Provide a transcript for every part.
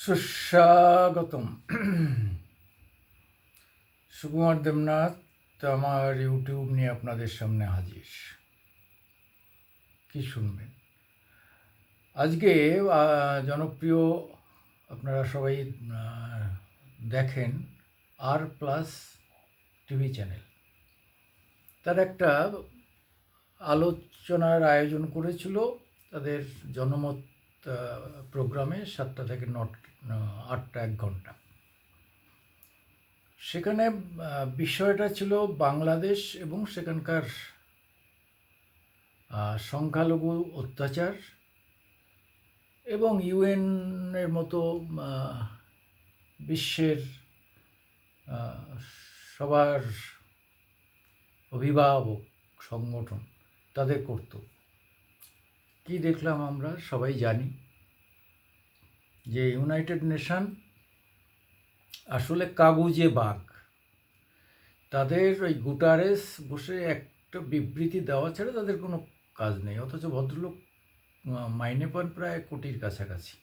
সুস্বাগতম। সুকুমার দেবনাথ, আমার ইউটিউব নিয়ে আপনাদের সামনে হাজির। কি শুনবেন? আজকে জনপ্রিয় আপনারা সবাই দেখেন আর প্লাস টিভি চ্যানেল তার একটা আলোচনার আয়োজন করেছিল, তাদের জনমত প্রোগ্রামে সাতটা থেকে নট, আটটা এক ঘণ্টা। সেখানে বিষয়টা ছিল বাংলাদেশ এবং সেখানকার সংখ্যালঘু অত্যাচার এবং ইউএনের মতো বিশ্বের সবার অভিভাবক সংগঠন তাদের কর্তব্য কি দেখলাম আমরা? সবাই জানি। যে ইউনাইটেড নেশন আসলে কাগুজে বাঘ। তাদের ওই গুটারেস বসে একটা বিবৃতি দেওয়া ছাড়া তাদের কোনো কাজ নেই, অথচ ভদ্রলোক মাইনে পান প্রায় কোটির কাছাকাছি।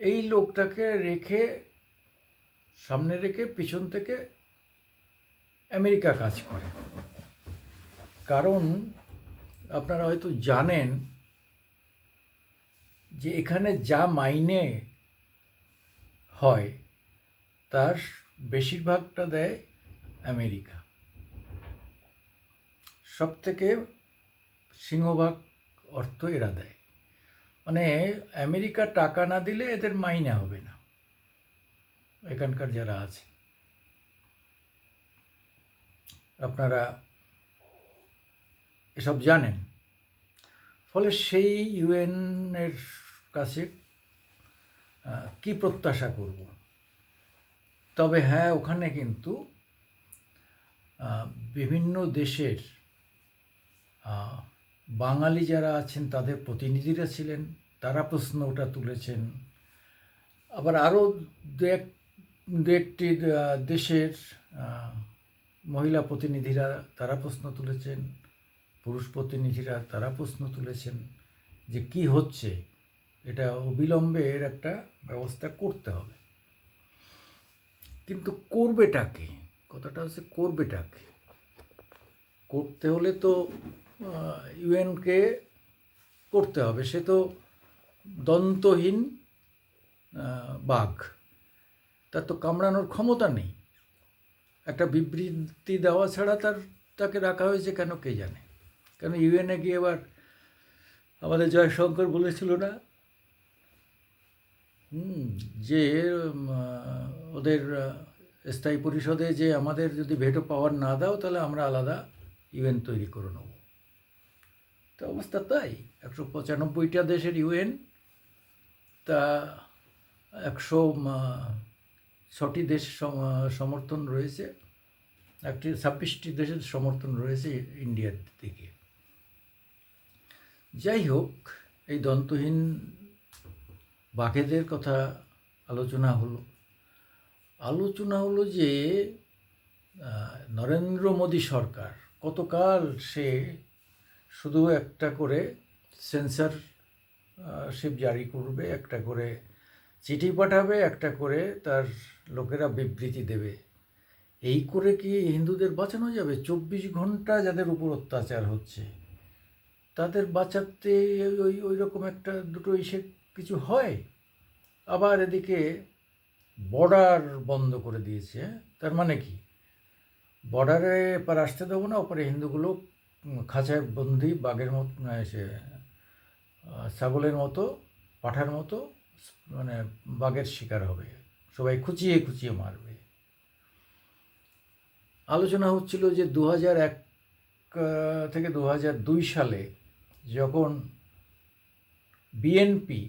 এই লোকটাকে রেখে, সামনে রেখে পিছন থেকে আমেরিকা কাজ করে। কারণ আপনারা হয়তো জানেন যে এখানে যা মাইনে হয়, তার বেশিরভাগটা দেয় আমেরিকা। সব থেকে সিংহভাগ অর্থ এরা দেয়। মানে আমেরিকা টাকা না দিলে এদের মাইনে হবে না, এখানকার যারা আছে। আপনারা এসব জানেন। ফলে সেই ইউএনের কাছে কি প্রত্যাশা করব? তবে হ্যাঁ ওখানে কিন্তু বিভিন্ন দেশের বাঙালি যারা আছেন, তাদের প্রতিনিধিরা ছিলেন, তারা প্রশ্ন ওটা তুলেছেন। আবার আরও দু এক একটি দেশের মহিলা প্রতিনিধিরা তারা প্রশ্ন তুলেছেন, পুরুষ প্রতিনিধিরা তারা প্রশ্ন তুলেছেন যে কি হচ্ছে? এটা অবিলম্বে এর একটা ব্যবস্থা করতে হবে। কিন্তু করবেটাকে কথাটা হচ্ছে করবেটাকে করতে হলে তো ইউএনকে করতে হবে। সে তো দন্তহীন বাঘ। তার তো কামড়ানোর ক্ষমতা নেই। একটা বিবৃতি দেওয়া ছাড়া তার, তাকে রাখা হয়েছে কেন কে জানে? কেন ইউএনএ গিয়ে এবার আমাদের জয়শঙ্কর বলেছিল না যে ওদের স্থায়ী পরিষদে যে আমাদের যদি ভেটো পাওয়ার না দাও, তাহলে আমরা আলাদা ইউএন তৈরি করে নেব। তো অবস্থা তাই। একশো পঁচানব্বইটা দেশের ইউএন তা একশো ছটি দেশ সমর্থন রয়েছে। একটি, ছাব্বিশটি দেশের সমর্থন রয়েছে ইন্ডিয়ার দিকে। যাই হোক, এই দন্তহীন বাঘেদের কথা আলোচনা হলো। আলোচনা হলো যে নরেন্দ্র মোদী সরকার কতকাল সে শুধু একটা করে সেন্সার শিপ জারি করবে, একটা করে চিঠি পাঠাবে, একটা করে তার লোকেরা বিবৃতি দেবে। এই করে কি হিন্দুদের বাঁচানো যাবে? চব্বিশ ঘণ্টা যাদের উপর অত্যাচার হচ্ছে, তাদের বাঁচাতে ওই ওই রকম একটা দুটো ইসে কিছু হয় আবার এদিকে বর্ডার বন্ধ করে দিয়েছে? তার মানে কি? বর্ডারে এপার আসতে দেবো না ওপরে হিন্দুগুলো খাঁচায় বন্দি বাঘের মতো আহ, সে ছাগলের মতো পাঠার মতো মানে বাঘের শিকার হবে। সবাই খুঁচিয়ে খুঁচিয়ে মারবে। আলোচনা হচ্ছিল যে দু এক থেকে দু দুই সালে যখন বিএনপি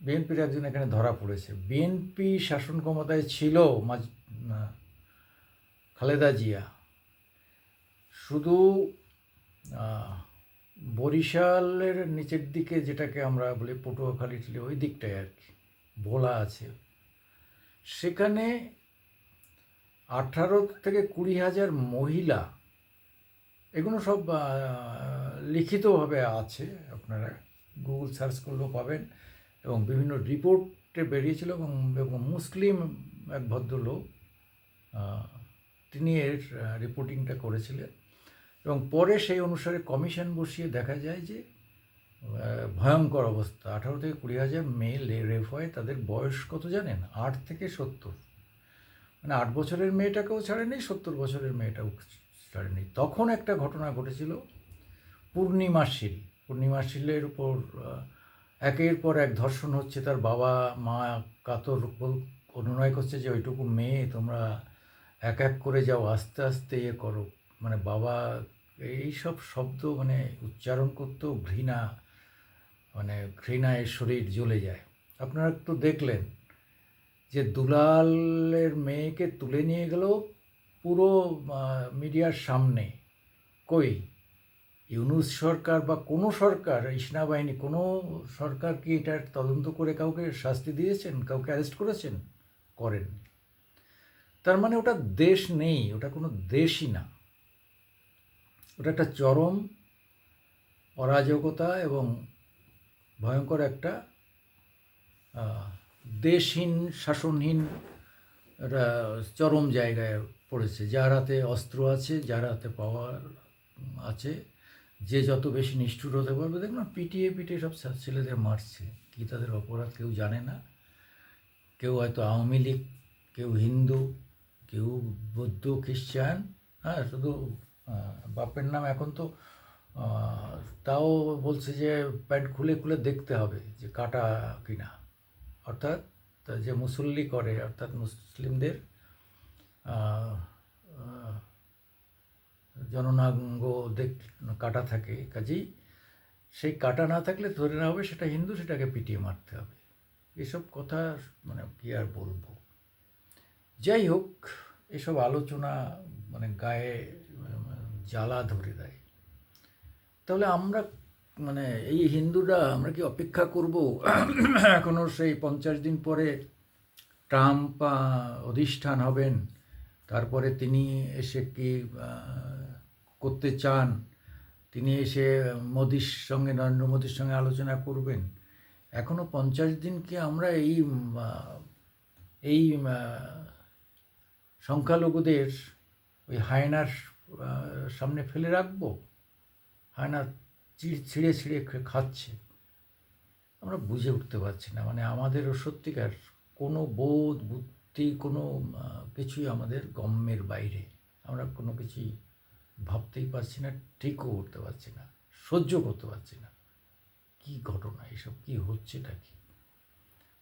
বিএনপির একজন এখানে ধরা পড়েছে। বিএনপি শাসন ক্ষমতায় ছিল না, খালেদা জিয়া। শুধু বরিশালের নিচের দিকে যেটাকে আমরা বলি পটুয়াখালী টিলি ওই দিকটায় আর কি ভোলা আছে। সেখানে আঠারো থেকে কুড়ি হাজার মহিলা এগুলো সব লিখিতভাবে আছে আপনারা গুগল সার্চ করলেও পাবেন। এবং বিভিন্ন রিপোর্টে বেরিয়েছিল এবং এবং মুসলিম এক ভদ্রলোক তিনি এর রিপোর্টিংটা করেছিলেন। এবং পরে সেই অনুসারে কমিশন বসিয়ে দেখা যায় যে ভয়ঙ্কর অবস্থা। আঠারো থেকে কুড়ি হাজার মেয়ে রেপ হয়। তাদের বয়স কত জানেন? আট থেকে সত্তর। মানে আট বছরের মেয়েটাকেও ছাড়েনি সত্তর বছরের মেয়েটাও ছাড়েনি। তখন একটা ঘটনা ঘটেছিল। পূর্ণিমা শীল পূর্ণিমা শীলের উপর একের পর এক ধর্ষণ হচ্ছে, তার বাবা, মা কাতর অনুনয় করছে যে ওইটুকু মেয়ে তোমরা এক এক করে যাও, আস্তে আস্তে ইয়ে করো। মানে বাবা এই সব শব্দ মানে উচ্চারণ করতেও ঘৃণা মানে ঘৃণায় শরীর জ্বলে যায়। আপনারা একটু দেখলেন যে দুলালের মেয়েকে তুলে নিয়ে গেল পুরো মিডিয়ার সামনে। কই? ইউনুস সরকার বা কোনো সরকার, এই সেনাবাহিনী, কোনো সরকার কি এটার তদন্ত করে কাউকে শাস্তি দিয়েছেন? কাউকে অ্যারেস্ট করেছেন? করেন তার মানে ওটা দেশ নেই, ওটা কোনো দেশই না। ওটা একটা চরম অরাজকতা এবং ভয়ঙ্কর একটা দেশহীন, শাসনহীন চরম জায়গায় পড়েছে। যার হাতে অস্ত্র আছে, যার হাতে পাওয়ার আছে যে যত বেশি নিষ্ঠুর হতে পারবে দেখুন না, পিটিয়ে পিটিয়ে সব ছেলেদের মারছে। কি তাদের অপরাধ কেউ জানে না। কেউ হয়তো আওয়ামী লীগ কেউ হিন্দু কেউ বৌদ্ধ খ্রিস্টান হ্যাঁ শুধু বাপের নাম এখন তো তাও বলছে যে প্যান্ট খুলে খুলে দেখতে হবে যে কাটা কিনা। অর্থাৎ যে মুসল্লি করে অর্থাৎ মুসলিমদের জননাঙ্গ দেখ কাটা থাকে কাজেই। সেই কাটা না থাকলে ধরে নেওয়া হবে সেটা হিন্দু, সেটাকে পিটিয়ে মারতে হবে। এসব কথা মানে কি আর বলব? যাই হোক, এসব আলোচনা মানে গায়ে জ্বালা ধরে দেয়। তাহলে আমরা মানে এই হিন্দুরা আমরা কি অপেক্ষা করব? এখনও সেই পঞ্চাশ দিন পরে ট্রাম্প অধিষ্ঠান হবেন। তারপরে তিনি এসে কি করতে চান, তিনি এসে মোদির সঙ্গে, নরেন্দ্র মোদির সঙ্গে আলোচনা করবেন। এখনও পঞ্চাশ দিনকে আমরা এই এই সংখ্যালঘুদের ওই হায়নার সামনে ফেলে রাখব? হায়না ছিঁড়ে ছিঁড়ে খাচ্ছে। আমরা বুঝে উঠতে পারছি না। মানে আমাদেরও সত্যিকার কোনো বোধ, বুদ্ধি, কোনো কিছুই আমাদের গম্যের বাইরে। আমরা কোনো কিছুই ভাবতেই পারছি না, ঠিকও করতে পারছি না সহ্য করতে পারছি না। কি ঘটনা, এসব কি হচ্ছেটা কি?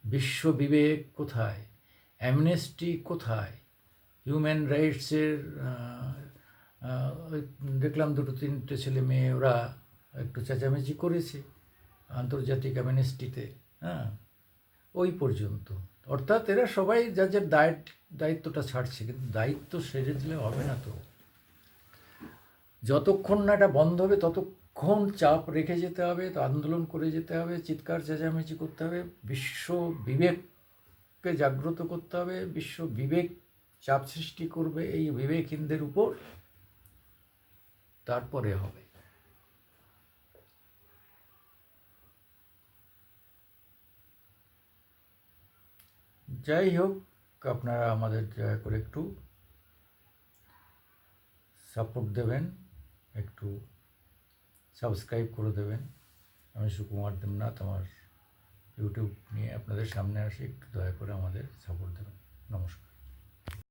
বিশ্ব বিবেক কোথায়? অ্যামনেস্টি কোথায়? হিউম্যান রাইটসের দেখলাম দুটো, তিনটে ছেলে মেয়ে, ওরা একটু চেঁচামেচি করেছে আন্তর্জাতিক অ্যামনেস্টিতে হ্যাঁ? ওই পর্যন্ত। অর্থাৎ এরা সবাই যার যার দায়িত্ব, দায়িত্বটা ছাড়ছে, কিন্তু দায়িত্ব সেরে দিলে হবে না তো। যতক্ষণ না এটা বন্ধ হবে, ততক্ষণ চাপ রেখে যেতে হবে, তো আন্দোলন করে যেতে হবে, চিৎকার, চেঁচামেচি করতে হবে, বিশ্ব বিবেককে জাগ্রত করতে হবে, বিশ্ব বিবেক চাপ সৃষ্টি করবে, এই বিবেকহীনদের উপর তারপরে হবে। যাই হোক, আপনারা আমাদের দয়া করে একটু সাপোর্ট দেবেন। একটু সাবস্ক্রাইব করে দেবেন। আমি সুকুমার দেবনাথ, আমার ইউটিউব নিয়ে আপনাদের সামনে আসি। একটু দয়া করে আমাদের সাপোর্ট দেবেন।